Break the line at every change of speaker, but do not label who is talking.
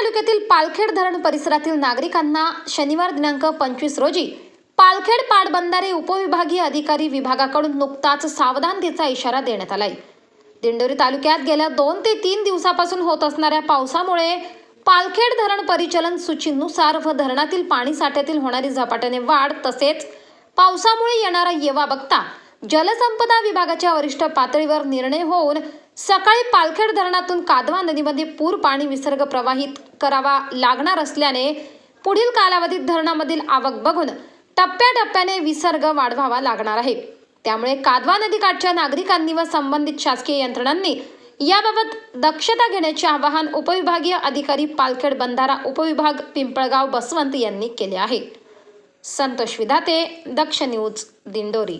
तालुक्यातील पालखेड धरण परिसरातील नागरिकांना शनिवार दिनांक पंचवीस रोजी पालखेड पाटबंधारे उपविभागीय अधिकारी विभागाकडून नुकताच सावधानतेचा इशारा देण्यात आलाय. दिंडोरी तालुक्यात गेल्या दोन ते तीन दिवसापासून होत असणाऱ्या पावसामुळे पालखेड धरण परिचलन सूचीनुसार व धरणातील पाणी साठ्यातील होणारी झपाट्याने वाढ तसेच पावसामुळे येणारा येवा बघता जलसंपदा विभागाच्या वरिष्ठ पातळीवर निर्णय होऊन सकाळी पालखेड धरणातून कादवा नदीमध्ये पूर पाणी विसर्ग प्रवाहित करावा लागणार असल्याने पुढील कालावधीत धरणामधील आवक बघून टप्प्याटप्प्याने विसर्ग वाढवावा लागणार आहे. त्यामुळे कादवा नदीकाठच्या नागरिकांनी व संबंधित शासकीय यंत्रणांनी याबाबत दक्षता घेण्याचे आवाहन उपविभागीय अधिकारी पालखेड बंधारा उपविभाग पिंपळगाव बसवंत यांनी केले आहे. संतोष विधाते दक्ष न्यूज दिंडोरी.